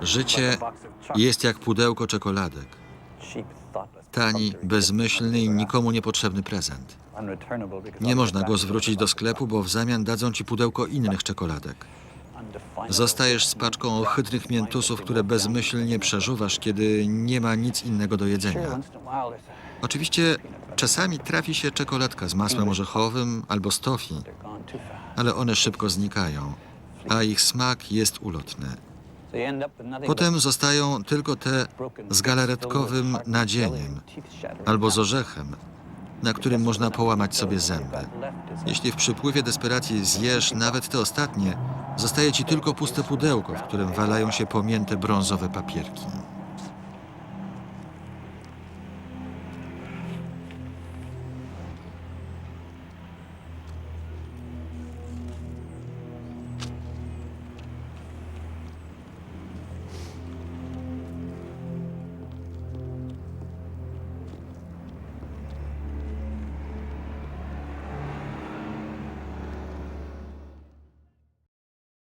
Życie jest jak pudełko czekoladek. Tani, bezmyślny i nikomu niepotrzebny prezent. Nie można go zwrócić do sklepu, bo w zamian dadzą ci pudełko innych czekoladek. Zostajesz z paczką ohydnych miętusów, które bezmyślnie przeżuwasz, kiedy nie ma nic innego do jedzenia. Oczywiście czasami trafi się czekoladka z masłem orzechowym albo z tofi, ale one szybko znikają, a ich smak jest ulotny. Potem zostają tylko te z galaretkowym nadzieniem albo z orzechem, na którym można połamać sobie zęby. Jeśli w przypływie desperacji zjesz nawet te ostatnie, zostaje ci tylko puste pudełko, w którym walają się pomięte brązowe papierki.